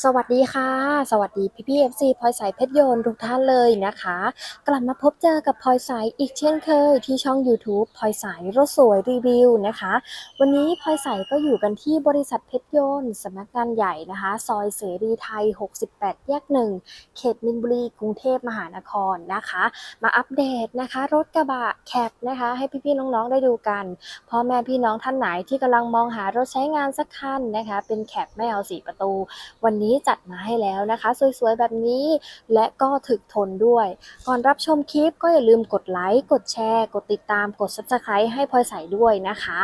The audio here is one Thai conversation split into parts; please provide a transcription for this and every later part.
สวัสดีค่ะ สวัสดีพี่พี่เอฟซีพลอยสายเพชรโยนทุกท่านเลยนะคะ กลับมาพบเจอกับพลอยสายอีกเช่นเคยที่ช่อง YouTube พลอยสายรถสวยรีวิวนะคะ วันนี้พลอยสายก็อยู่กันที่บริษัทเพชรโยนสำนักงานใหญ่นะคะ ซอยเสรีไทย 68 แยกหนึ่งเขตมินบุรีกรุงเทพมหานครนะคะ มาอัปเดตนะคะ รถกระบะแคปนะคะ ให้พี่ๆน้องๆได้ดูกันพ่อแม่พี่น้องท่านไหนที่กำลังมองหารถใช้งานสักคันนะคะ เป็นแคปไม่เอาสีประตูวันนี้จัดมาให้แล้วนะคะ สวยๆ แบบนี้และก็ถึกทนด้วย ก่อนรับชมคลิปก็อย่าลืมกดไลค์กดแชร์ กดติดตามกด subscribe ให้พลอยใสด้วยนะคะ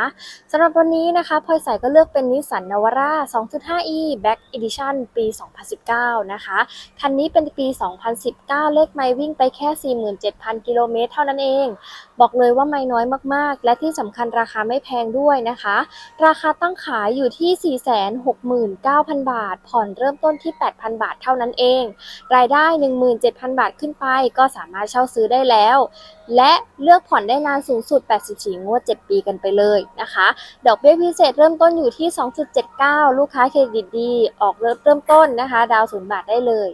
สำหรับวันนี้นะคะพลอยใสก็เลือกเป็นนิสสันนาวาร่า 2.5e Back Edition ปี 2019 นะคะ คันนี้เป็นปี 2019 เลขไมวิ่งไปแค่ 47,000 กิโลเมตรเท่านั้นเอง บอกเลยว่าไม่น้อยมากๆ และที่สำคัญราคาไม่แพงด้วยนะคะ ราคาตั้งขายอยู่ที่ 469,000 บาท ผ่อนเริ่มริ่มต้นที่ 8,000 บาทเท่านั้นเอง รายได้ 17,000 บาทขึ้นไป ก็สามารถเช่าซื้อได้แล้ว และเลือกผ่อนได้นานสูงสุด 84 งวด 7 ปีกันไปเลยนะคะ ดอกเบี้ยพิเศษเริ่มต้นอยู่ที่ 2.79 ลูกค้าเครดิตดี ออกเริ่มเริ่มต้นนะคะ ดาวศูนย์บาทได้เลย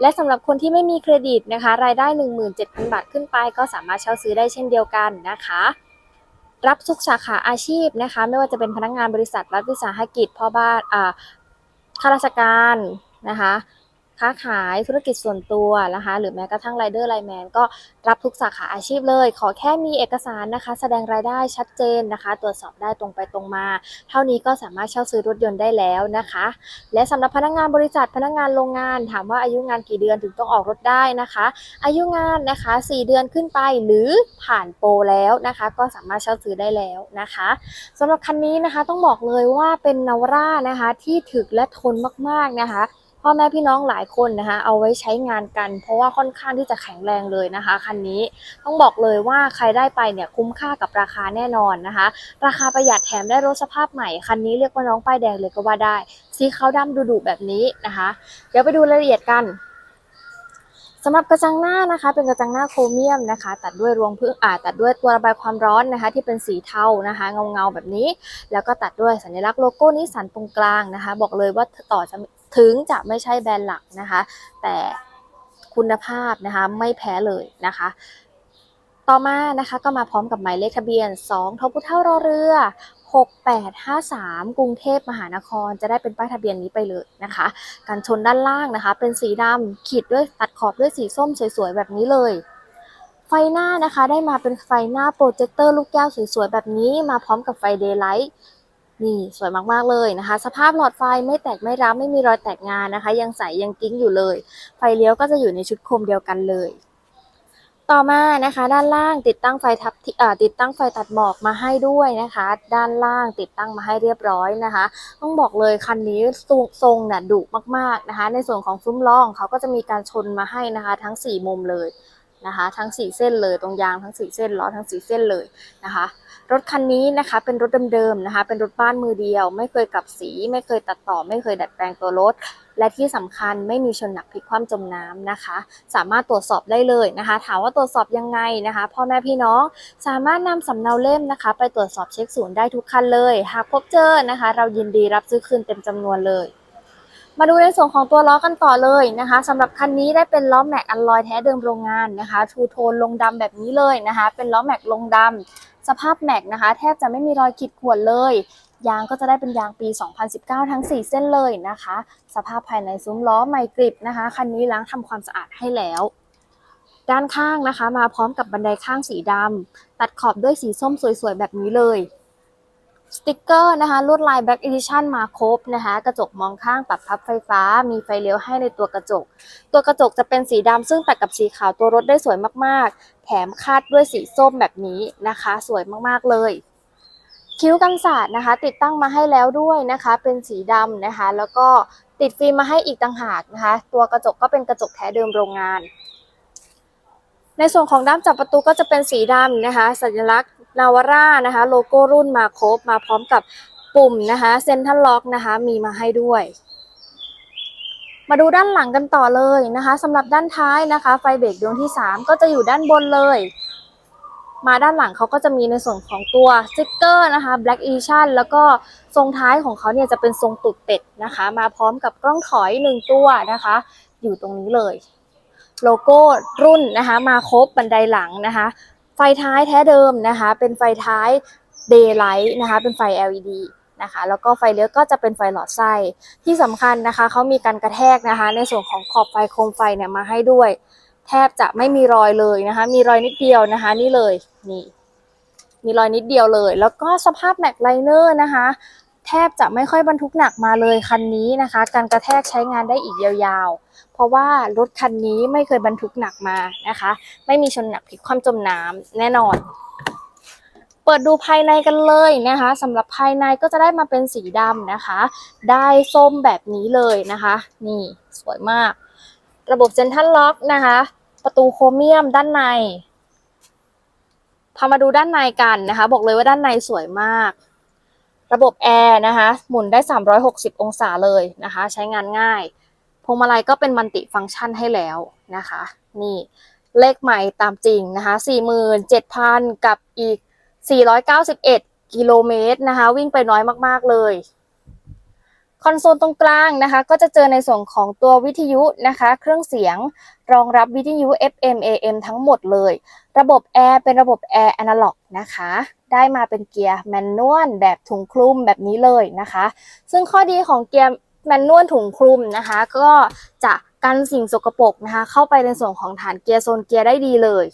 และสำหรับคนที่ไม่มีเครดิตนะคะ รายได้ 17,000 บาทขึ้นไป ก็สามารถเช่าซื้อได้เช่นเดียวกันนะคะ รับทุกสาขาอาชีพนะคะ ไม่ว่าจะเป็นพนักงานบริษัทรัฐวิสาหกิจพ่อบ้านอ่า ข้าราชการนะคะ ค้าขายธุรกิจส่วนตัวนะคะ หรือแม้กระทั่งไรเดอร์ไลแมนก็รับทุกสาขาอาชีพเลย ขอแค่มีเอกสารนะคะ แสดงรายได้ชัดเจนนะคะ ตรวจสอบได้ตรงไปตรงมา เท่านี้ก็สามารถเช่าซื้อรถยนต์ได้แล้วนะคะ และสำหรับพนักงานบริษัทพนักงานโรงงาน ถามว่าอายุงานกี่เดือนถึงต้องออกรถได้นะคะ อายุงานนะคะ 4 เดือนขึ้นไปหรือผ่านโปรแล้วนะคะ ก็สามารถเช่าซื้อได้แล้วนะคะสำหรับคันนี้นะคะต้องบอกเลยว่าเป็นนาวร่านะคะที่ถึกและทนมากๆนะคะ พ่อแม่พี่น้องหลายคนนะคะเอาไว้ใช้งานกัน เพราะว่าค่อนข้างที่จะแข็งแรงเลยนะคะคันนี้ต้องบอกเลยว่าใครได้ไปเนี่ยคุ้มค่ากับราคาแน่นอนนะคะ ราคาประหยัดแถมได้รถสภาพใหม่คันนี้เรียกว่าน้องป้ายแดงเลยก็ว่าได้สีขาวดำดุๆแบบนี้นะคะ เดี๋ยวไปดูรายละเอียดกันสำหรับกระจังหน้านะคะ เป็นกระจังหน้าโครเมียมนะคะ ตัดด้วยรวงพึ่งอ่าตัดด้วยตัวระบายความร้อนนะคะ ที่เป็นสีเทานะคะเงาๆแบบนี้ แล้วก็ตัดด้วยสัญลักษณ์โลโก้นิสสันตรงกลางนะคะ บอกเลยว่าต่อจะ ถึงจะไม่ใช่แบรนด์หลักนะคะ แต่คุณภาพนะคะไม่แพ้เลยนะคะ ต่อมานะคะก็มาพร้อมกับหมายเลขทะเบียน 2ทพเท่ารอเรือ 6853 กรุงเทพมหานคร จะได้เป็นป้ายทะเบียนนี้ไปเลยนะคะ การชนด้านล่างนะคะ เป็นสีดำขีดด้วยตัดขอบด้วยสีส้มสวยๆ แบบนี้เลยไฟหน้านะคะได้มาเป็นไฟหน้าโปรเจคเตอร์ลูกแก้วสวยๆ แบบนี้มาพร้อมกับไฟเดย์ไลท์ นี่สวยมากๆเลยนะคะ สภาพหลอดไฟไม่แตกไม่ร้าวไม่มีรอยแตกงานนะคะ ยังใสยังกิ้งอยู่เลย ไฟเลี้ยวก็จะอยู่ในชุดโคมเดียวกันเลย ต่อมานะคะ ด้านล่างติดตั้งไฟทับที่ติดตั้งไฟตัดหมอกมาให้ด้วยนะคะ ด้านล่างติดตั้งมาให้เรียบร้อยนะคะ ต้องบอกเลยคันนี้ทรงทรงน่ะดุมากๆนะคะ ในส่วนของซุ้มล้อของเขาก็จะมีการชนมาให้นะคะ ทั้ง 4 มุมเลย นะคะ ทั้ง 4 เส้นเลยตรงยางทั้ง 4 เส้นล้อทั้ง 4 เส้นเลยนะคะ รถคันนี้นะคะเป็นรถเดิมๆนะคะ เป็นรถบ้านมือเดียว ไม่เคยกลับสี ไม่เคยตัดต่อ ไม่เคยดัดแปลงตัวรถ และที่สำคัญไม่มีชนหนักพลิกคว่ำจมน้ำนะคะ สามารถตรวจสอบได้เลยนะคะ ถามว่าตรวจสอบยังไงนะคะ พ่อแม่พี่น้องสามารถนำสำเนาเล่มนะคะ ไปตรวจสอบเช็คศูนย์ได้ทุกคันเลย หากพบเจอนะคะ เรายินดีรับซื้อคืนเต็มจำนวนเลย มาดูในส่วนของตัวล้อกันต่อเลยนะคะสำหรับคันนี้ได้เป็นล้อแม็กอัลลอยแท้เดิมโรงงานนะคะทูโทนลงดำแบบนี้เลยนะคะ เป็นล้อแม็กลงดำสภาพแม็กนะคะ แทบจะไม่มีรอยขีดข่วนเลย ยางก็จะได้เป็นยางปี 2019 ทั้ง 4 เส้นเลยนะคะ สภาพภายในซุ้มล้อใหม่กริบนะคะคันนี้ล้างทำความสะอาดให้แล้วด้านข้างนะคะ มาพร้อมกับบันไดข้างสีดำตัดขอบด้วยสีส้มสวยๆ แบบนี้เลย สติกเกอร์นะคะลวดลาย Back Edition มาครบนะคะกระจกมองข้างปรับพับไฟฟ้า มีไฟเลี้ยวให้ในตัวกระจก ตัวกระจกจะเป็นสีดำซึ่งตัดกับสีขาวตัวรถได้สวยมากๆ แถมคาดด้วยสีส้มแบบนี้นะคะ สวยมากๆเลย คิ้วกันศาสตร์นะคะ ติดตั้งมาให้แล้วด้วยนะคะ เป็นสีดำนะคะ แล้วก็ติดฟิล์มมาให้อีกต่างหากนะคะ ตัวกระจกก็เป็นกระจกแท้เดิมโรงงานในส่วนของด้ามจับประตูก็จะเป็นสีดำนะคะ สัญลักษณ์ นาวาร่านะคะโลโก้รุ่นมาครบมาพร้อมกับปุ่มนะคะเซ็นทรัลล็อกนะคะมีมาให้ด้วย มาดูด้านหลังกันต่อเลยนะคะสำหรับด้านท้ายนะคะ ไฟเบรกดวงที่ 3 ก็จะอยู่ด้านบนเลย มาด้านหลังเขาก็จะมีในส่วนของตัวสติ๊กเกอร์นะคะ Black Edition แล้วก็ทรงท้ายของเขาเนี่ยจะเป็นทรงตุดเป็ดนะคะ มาพร้อมกับกล้องถอยหนึ่งตัวนะคะ อยู่ตรงนี้เลย โลโก้รุ่นนะคะ มาครบบันไดหลังนะคะ ไฟท้ายแท้เดิมนะคะ เป็นไฟท้าย Daylight นะคะ เป็นไฟ LED นะคะ แล้วก็ไฟเลี้ยวก็จะเป็นไฟหลอดไส้ที่สำคัญนะคะเขามีการกระแทกนะคะ ในส่วนของขอบไฟโคมไฟเนี่ยมาให้ด้วย แทบจะไม่มีรอยเลยนะคะ มีรอยนิดเดียวนะคะ นี่เลยนี่มีรอยนิดเดียวเลย แล้วก็สภาพแม็กไลเนอร์นะคะ บจะไม่ค่อยบรรทุกหนักมาเลยคันนี้นะคะ การกระแทกใช้งานได้อีกยาวๆ เพราะว่ารถคันนี้ไม่เคยบรรทุกหนักมานะคะ ไม่มีชนหนักพลิกความจมน้ำแน่นอน เปิดดูภายในกันเลยนะคะสำหรับภายในก็จะได้มาเป็นสีดำนะคะ ได้ส้มแบบนี้เลยนะคะ นี่สวยมาก ระบบเซนทัลล็อกนะคะ ประตูโครเมียมด้านในพามาดูด้านในกันนะคะ บอกเลยว่าด้านในสวยมาก ระบบแอร์นะคะหมุนได้ 360 องศาเลยนะคะ ใช้งานง่ายพวงมาลัยก็เป็นมัลติฟังก์ชันให้แล้วนะคะ นี่เลขใหม่ตามจริงนะคะ 47,000 กับอีก 491 กิโลเมตรนะคะ วิ่งไปน้อยมาก ๆ เลย คอนโซลตรงกลางนะคะ ก็จะเจอในส่วนของตัววิทยุนะคะ เครื่องเสียงรองรับวิทยุ FM AM ทั้งหมดเลย ระบบแอร์เป็นระบบแอร์อนาล็อกนะคะ ได้มาเป็นเกียร์แมนนวลแบบถุงคลุมแบบนี้เลยนะคะ ซึ่งข้อดีของเกียร์แมนนวลถุงคลุมนะคะ ก็จะกันสิ่งสกปรกนะคะ เข้าไปในส่วนของฐานเกียร์โซนเกียร์ได้ดีเลย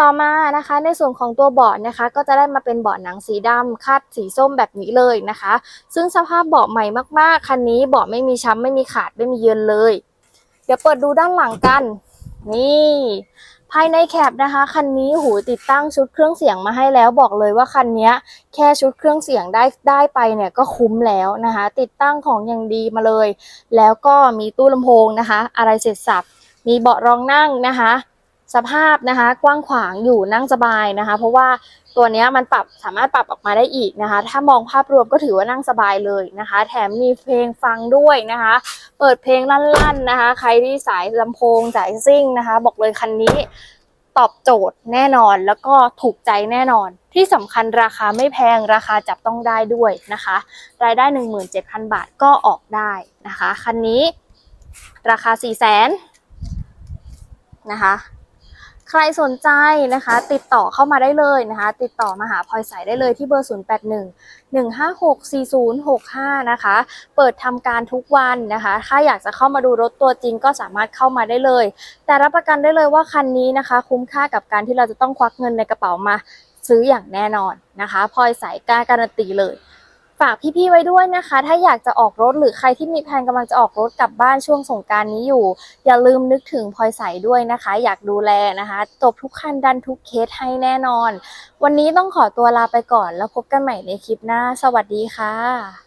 ต่อมานะคะในส่วนของตัวเบาะนะคะก็จะได้มาเป็นเบาะหนังสีดำคาดสีส้มแบบนี้เลยนะคะ ซึ่งสภาพเบาะใหม่มากๆคันนี้เบาะไม่มีช้ำไม่มีขาดไม่มีเยินเลย เดี๋ยวเปิดดูด้านหลังกัน นี่ ภายในแคปนะคะคันนี้หูติดตั้งชุดเครื่องเสียงมาให้แล้วบอกเลยว่าคันนี้แค่ชุดเครื่องเสียงได้ได้ไปเนี่ยก็คุ้มแล้วนะคะ ติดตั้งของอย่างดีมาเลย แล้วก็มีตู้ลำโพงนะคะ อะไรเสร็จสับมีเบาะรองนั่งนะคะ สภาพนะคะกว้างขวางอยู่นั่งสบายนะคะ เพราะว่าตัวนี้มันปรับสามารถปรับออกมาได้อีกนะคะ ถ้ามองภาพรวมก็ถือว่านั่งสบายเลยนะคะ แถมมีเพลงฟังด้วยนะคะ เปิดเพลงลั่นๆนะคะ ใครที่สายลำโพงสายซิ่งนะคะ บอกเลยคันนี้ตอบโจทย์แน่นอนแล้วก็ถูกใจแน่นอน ที่สำคัญราคาไม่แพงราคาจับต้องได้ด้วยนะคะ รายได้ 17,000 บาทก็ออกได้นะคะ คันนี้ราคา 4 0 0 0 0 0นะคะ รสนใจนะคะ ติดต่อเข้ามาได้เลยนะคะ ติดต่อมาหาพลอยสายได้เลยที่เบอร์ 081 156 4065 นะคะ เปิดทำการทุกวันนะคะ ถ้าอยากจะเข้ามาดูรถตัวจริงก็สามารถเข้ามาได้เลย แต่รับประกันได้เลยว่าคันนี้นะคะ คุ้มค่ากับการที่เราจะต้องควักเงินในกระเป๋ามาซื้ออย่างแน่นอนนะคะพลอยสายกล้าการันตีเลย ฝากพี่ๆไว้ด้วยนะคะ ถ้าอยากจะออกรถหรือใครที่มีแผนกำลังจะออกรถกลับบ้านช่วงสงการนี้อยู่ อย่าลืมนึกถึงพลอยใสด้วยนะคะ อยากดูแลนะคะตบทุกคันดันทุกเคสให้แน่นอน วันนี้ต้องขอตัวลาไปก่อนแล้วพบกันใหม่ในคลิปหน้า สวัสดีค่ะ